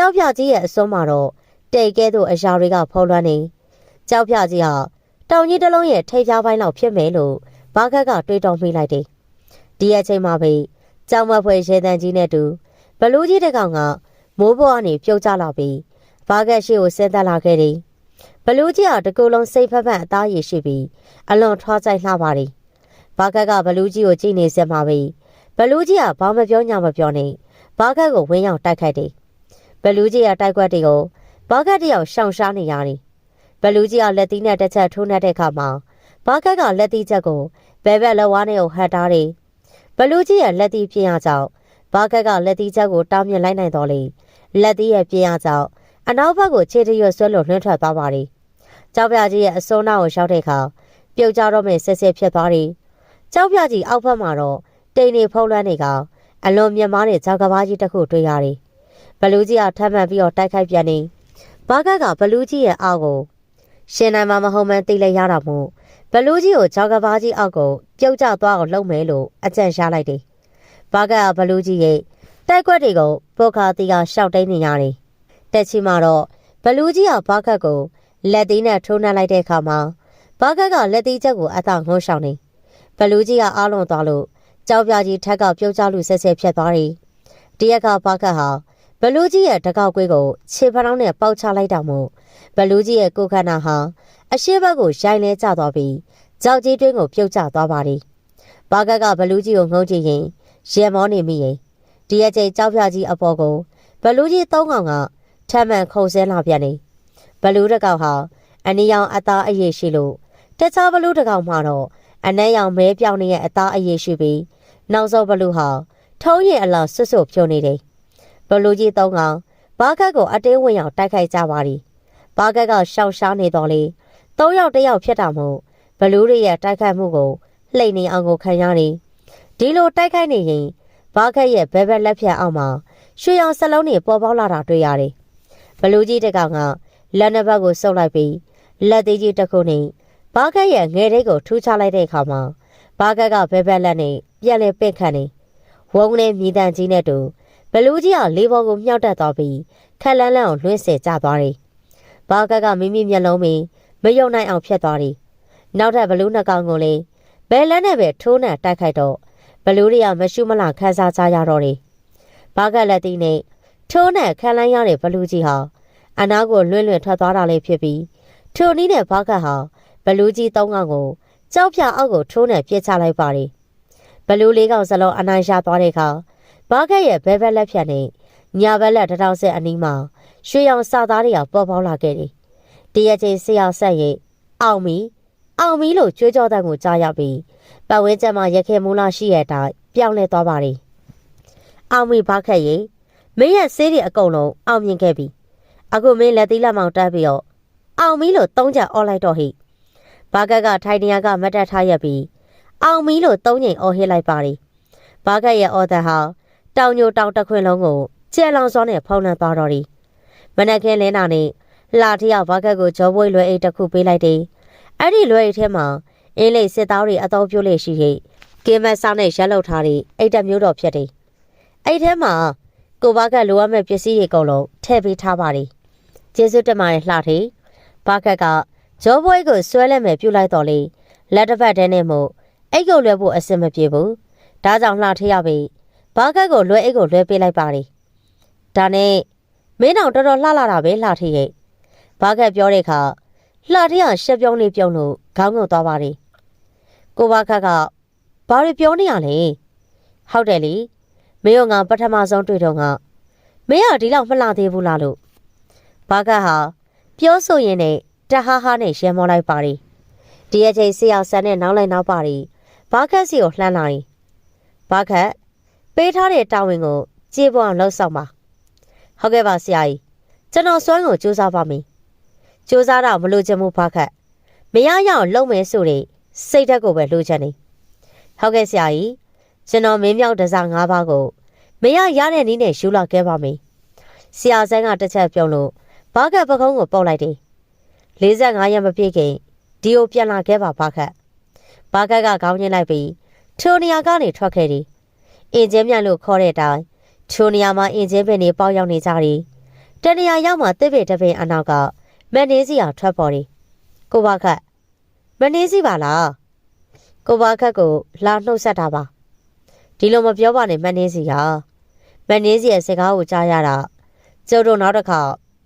ကြောက်ပြကြီးရဲ့အစွန်းမှာတော့တိတ်ကဲသို့အရာတွေကဖုံးလွှမ်းနေကြောက်ပြကြီးဟာတောင်ကြီးတစ်လုံးရဲ့ထိပ်ဖြားပိုင်းလောက်ဖြစ်မယ်လို့ဘာကတ်ကတွေးတောမိလိုက်တယ်။ဒီအချိန်မှာပဲကြောင်မဖွဲရေတန်ကြီးနဲ့တူဘလူးကြီးတစ်ကောင်ကမိုးပေါ်ကနေပြုတ်ကျလာပြီးဘာကတ်ရှိကိုဆင်းသက်လာခဲ့တယ်။ဘလူးကြီးကတကူလုံးစိတ်ဖက်ဖက်အသားရည်ရှိပြီးအလွန်ထွားကြိုက်လှပါတယ်။ဘာကက်ကဘလူးကြီးကိုကြည့်နေစက်မှာပဲဘလူးကြီးကဘာမပြောညာမပြောနေဘာကက်ကိုဝင်းရောက်တိုက်ခိုက်တယ် ဘလူးကြီးကတိုက်ခွက်တွေကိုဘာကက်တယောက်ရှောင်ရှားနေရတယ်ဘလူးကြီးကလက်သီးနဲ့တစ်ချက်ထိုးနှက်တဲ့အခါမှာဘာကက်ကလက်သီးချက်ကိုဘဲဘက်လက်ဝါးနဲ့ကိုဟတ်ထားတယ်ဘလူးကြီးရဲ့လက်သီးပြင်းရကြောင်းဘာကက်ကလက်သီးချက်ကိုတောင်းမြင်လိုက်နိုင်တော့လေလက်သီးရဲ့ပြင်းရကြောင်းအနောက်ဘက်ကိုခြေတရွတ်ဆွဲလို့လွှင့်ထွက်သွားပါတယ်ကြောက်ပြကြီးရဲ့အစိုးနာကိုရောက်တဲ့အခါပြုတ်ကြတော့မဲ့ဆက်ဆက်ဖြစ်သွားတယ်ကြောက်ပြကြီးအောက်ဘက်မှာတော့တိန်နေဖုံးလွှမ်းနေကအလွန်မြတ်မားတဲ့ကြောက်ကဘာကြီးတစ်ခုတွေ့ရတယ်။ ဘလူးကြီးကထပ်မံပြီးတော့တိုက်ခိုက်ပြန်နေ။ဘာကကဘလူးကြီးရဲ့အောက်ကိုရှင်နိုင်မှာမဟုတ်မှန်းသိလိုက်ရတာမို့ဘလူးကြီးကိုကြောက်ကဘာကြီးအောက်ကိုပြုတ်ကျသွားအောင်လုပ်မယ်လို့အကြံရှာလိုက်တယ်။ဘာကကဘလူးကြီးရဲ့တိုက်ခွက်တွေကိုပုတ်ခါတီကရှောက်တိန်နေရတယ်။တက်ချီမှာတော့ဘလူးကြီးကဘာကကိုလက်သေးနဲ့ထိုးနှက်လိုက်တဲ့အခါမှာဘာကကလက်သေးချက်ကိုအသာငုံရှောင်နေဘလူးကြီးကအားလုံးသွားလို့ကြောက်ပြကြီးထက်ကပြုတ်ကျလူဆက်ဆက်ဖြတ်သွားတယ်။တရက်ကဘာကဟာ ဘလူးကြီးရဲ့တကောက်ကွေးကိုခြေဖလောင်းနဲ့ပေါက်ချလိုက်တာမို့ဘလူးကြီးရဲ့ကိုခန္ဓာဟာအရှိဘက်ကိုရိုင်းလဲကျသွားပြီးကြောက်ကြီးတွင်းကိုပြုတ်ကျသွားပါတယ်။ဘာကကဘလူးကြီးကိုငုံကြည့်ရင်ရေမောနေမိရင်ဒီရက်ကျကြောက်ပြကြီးအပေါ်ကိုဘလူးကြီးသုံးကောင်ကထမ်းမှန်ခုံဆဲလာပြန်နေဘလူးတကောက်ဟာအနီရောင်အသားအရေးရှိလို့တခြားဘလူးတကောင်မှတော့အနက်ရောင်မဲပြောင်နေရဲ့အသားအရေးရှိပြီးနောက်ဆုံးဘလူးဟာထုံးရည်အလားဆွတ်ဆွတ်ဖြိုးနေတယ် ဘလူးကြီးသုံးကောင်ဘာခတ်ကိုအတင်းဝင်ရောက်တိုက်ခိုက်ကြပါသည်ဘာခတ်ကရှောက်ရှားနေတော်လေသုံးယောက်တစ်ယောက်ဖြစ်တာမို့ဘလူးတွေရဲ့တိုက်ခိုက်မှုကိုလှိမ့်နေအောင်ကိုခံရနေဒီလိုတိုက်ခိုက်နေရင်ဘာခတ်ရဲ့ဘဲဘက်လက်ဖြတ်အောက်မှာရွှေရောင်စလုံးတွေပေါ်ပေါက်လာတာတွေ့ရတယ်ဘလူးကြီးတစ်ကောင်ကလက်နှစ်ဘက်ကိုဆုပ်လိုက်ပြီးလက်သေးကြီးတစ်ခုနဲ့ဘာခတ်ရဲ့ငယ်လေးကိုထူးခြားလိုက်တဲ့အခါမှာဘာခတ်ကဘဲဘက်လက်နဲ့ပြန်လဲပင့်ခတ်နေဝုန်းနဲ့မြည်တမ်းကြီးနဲ့တူ ဘလူးကြီးကလေးဘောကိုမြှောက်တက်သွားပြီးခက်လန်းလန်းအောင်လွှင့်ဆဲကျသွားတယ်။ဘာကကမိမိမျက်လုံးမင်းမယုံနိုင်အောင်ဖြတ်သွားတယ်။နောက်ထပ်ဘလူးနှစ်ကောင်ကိုလည်းဘယ်လန်းနဲ့ပဲထိုးနှံတိုက်ခိုက်တော့ဘလူးတွေကမရှုမလခန်းစားကြရတော့တယ်။ဘာကလက်တီနဲ့ထိုးနှံခက်လန်းရတဲ့ဘလူးကြီးဟာအနာကိုလွင့်လွင့်ထွက်သွားတာလေးဖြစ်ပြီးထိုနည်းနဲ့ဘာကဟာဘလူးကြီးသုံးကောင်ကိုကြောက်ဖြာအောက်ကိုထိုးနှံပြစ်ချလိုက်ပါတယ်။ဘလူးလေးကောင်စလုံးအနိုင်ရသွားတဲ့အခါ ဘာခက်ရဲ့ဘဲဘက်လက်ဖြတ်နဲ့ညာဘက်လက်တထောင်ဆက်အနီးမှာရွှေရောင်စာသားတွေကပေါ်ပေါက်လာခဲ့တယ်။တရက်ချင်းဆရာဆက်ရဲ့အောင်မီအောင်မီလို့ကြွေးကြောတဲ့ကိုကြားရပြီးပတ်ဝန်းကျင်မှာရခဲမူလာရှိရတာပြောင်းလဲသွားပါလေ။အောင်မီဘာခက်ရဲ့မင်းရဲ့ဆေးတွေအကုန်လုံးအောင်မြင်ခဲ့ပြီ။အခုမင်းလက်သီးလက်မောင်တက်ပြီးတော့အောင်မီလို့သုံးချက်အော်လိုက်တော့ဟိ။ဘာခက်ကထိုင်နေရကမတ်တက်ထားရပြီးအောင်မီလို့သုံးချိန်အော်ဟစ်လိုက်ပါလေ။ဘာခက်ရဲ့အော်သက်ဟာ တောင်ညိုတောင်တခွင်လုံးကိုကျဲလောင်စောနဲ့ဖုံးလန်းသွားတော့သည်မနက်ခင်းလင်းတာနဲ့လှထရောက်ဘာကက်ကိုဂျောပွေးလွယ်အိတ်တစ်ခုပေးလိုက်တယ်အဲ့ဒီလွယ်အိတ်ထဲမှာအင်းလေးစစ်သားတွေအတော်ပြုတ်လေးရှိဟိကင်းမဆောင်းနဲ့ရက်လောက်ထားတဲ့အိတ်တစ်မျိုးတော်ဖြစ်တယ်အဲ့ထဲမှာကိုဘာကက်လိုအပ်မဲ့ပစ္စည်းတွေအကုန်လုံးထည့်ပေးထားပါတယ်ကျေးဇူးတင်ပါတယ်လှထဘာကက်ကဂျောပွေးကိုဆွဲလက်မဲ့ပြုတ်လိုက်တော့လေလက်တစ်ဖက်တည်းနဲ့မို့အိတ်ကိုလွယ်ဖို့အဆင်မပြေဘူးဒါကြောင့်လှထရောက်ပြီး ဘာကတ်ကိုလွဲအိတ်ကိုလွဲပေးလိုက်ပါတယ်။ဒါနဲ့မင်းတော်တော်တော်လှလာတာပဲလှထည့်ရဲ့။ဘာကတ်ပြောတဲ့အခါလှထည့်အောင်ရှက်ပြုံးလေးပြုံးလို့ခေါင်းငုံသွားပါတယ်။ကိုဘာကတ်ကဘာတွေပြောနေရလဲ။ဟုတ်တယ်လေ။မင်းတို့ငါပထမဆုံးတွေ့တော့ကမင်းကဒီလောက်မလှသေးဘူးလားလို့။ဘာကတ်ဟာပြောဆိုရင်နဲ့တဟားဟားနဲ့ရဲမောလိုက်ပါတယ်။ဒီအချိန်ဆေးရောက်ဆန်နဲ့နောက်လိုက်နောက်ပါတယ်။ဘာကတ်စီကိုလှမ်းလာရင်ဘာကတ် ပေးထားတဲ့တာဝန်ကိုကြေပွအောင်လှုပ်ဆောင်ပါဟုတ်ကဲ့ပါဆရာကြီးကျွန်တော်စွမ်းကိုစူးစမ်းပါမယ်စူးစမ်းတော့မလို့ချင်မှုဖခတ်မရရအောင်လုပ်မယ်ဆိုတဲ့စိတ်ဓာတ်ကိုပဲလိုချင်နေဟုတ်ကဲ့ဆရာကြီးကျွန်တော်မင်းမြောက်တစား၅ပါးကိုမရရတဲ့နည်းနဲ့ယူလာခဲ့ပါမယ်ဆရာဆန်းကတစ်ချက်ပြုံးလို့ဘာကတ်ပကုံးကိုပုတ်လိုက်တယ်45ရက်မပြည့်ခင်ဒီကိုပြန်လာခဲ့ပါဘာခတ်ဘာကတ်ကခေါင်းညှိလိုက်ပြီးထိုနေရာကနေထွက်ခဲ့တယ် အင်ဂျင်မြန်လို့ခေါ်တဲ့အတိုင်းချိုနေရာမှာအင်ဂျင်ပင်တွေပေါက်ရောက်နေကြတယ်။တနေရာရောက်မှတစ်ပင်တစ်ပင်အနောက်ကမန်နေစီဟာထွက်ပေါ်တယ်။ကိုဘခတ်မနေစီပါလား။ကိုဘခတ်ကိုလာနှုတ်ဆက်တာပါ။ဒီလိုမပြောပါနဲ့မန်နေစီဟာမန်နေစီရဲ့စကားကိုကြားရတာကျုပ်တို့နောက်တစ်ခါ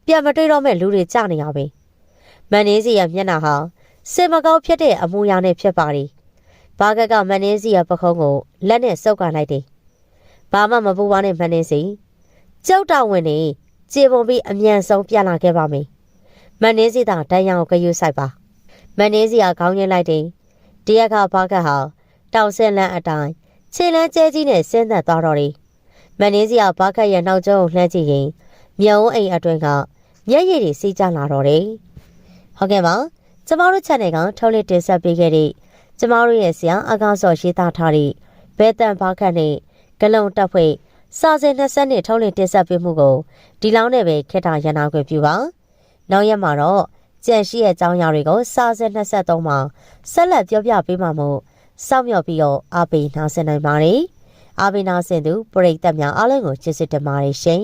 ပြန်မတွေ့တော့မဲ့လူတွေကြာနေရပြီ။မန်နေစီရဲ့မျက်နှာဟာစင်မကောင်းဖြစ်တဲ့အမူအရာနဲ့ဖြစ်ပါလေ။ဘာကကမန်နေစီရဲ့ပခုံးကိုလက်နဲ့စုပ်ကန်လိုက်တယ် ဘာမှမပူပါနဲ့မနှင်းစီကြောက်တော်ဝင်နေကြေပုံပြီးအမြန်ဆုံးပြန်လာခဲ့ပါမယ်မနှင်းစီသာတန်ရောင်ကိုကယူဆိုင်ပါမနှင်းစီကခေါင်းငင်းလိုက်တယ်တရက်ခါဘာကဟာတောင်ဆင်းလန်းအတိုင်းခြေလန်းကျဲကြီးနဲ့ဆင်းသက်သွားတော့တယ်မနှင်းစီကဘာကရဲ့နောက်ကျောကိုလှမ်းကြည့်ရင်မြောင်အိမ်အတွင်းကမျက်ရည်တွေစီးကျလာတော့တယ်ဟုတ်ကဲ့ပါကျမတို့ channel ကထုတ်လက်တင်ဆက်ပေးခဲ့တဲ့ကျမတို့ရဲ့ဆရာအကားစော်ရေးသားထားတဲ့ဘဲတန်ဘာခတ်နဲ့ ဂလုံတက်ဖွဲ့စာစင်20နှစ်ထုံးလင်းတင်ဆက်ပေးမှုကိုဒီလောင်းနဲ့ပဲခေတ္တရန်နာခွင့်ပြုပါနောက်ရက်မှာတော့ကြံရှိရဲ့အကြောင်းအရာတွေကိုစာစင်23မှာဆက်လက်ပြောပြပေးမှာမို့စောင့်မျှော်ပြီးတော့အားပေးနားဆင်နိုင်ပါတယ်အားပေးနားဆင်သူပရိသတ်များအားလုံးကိုကျေးဇူးတင်ပါတယ်ရှင်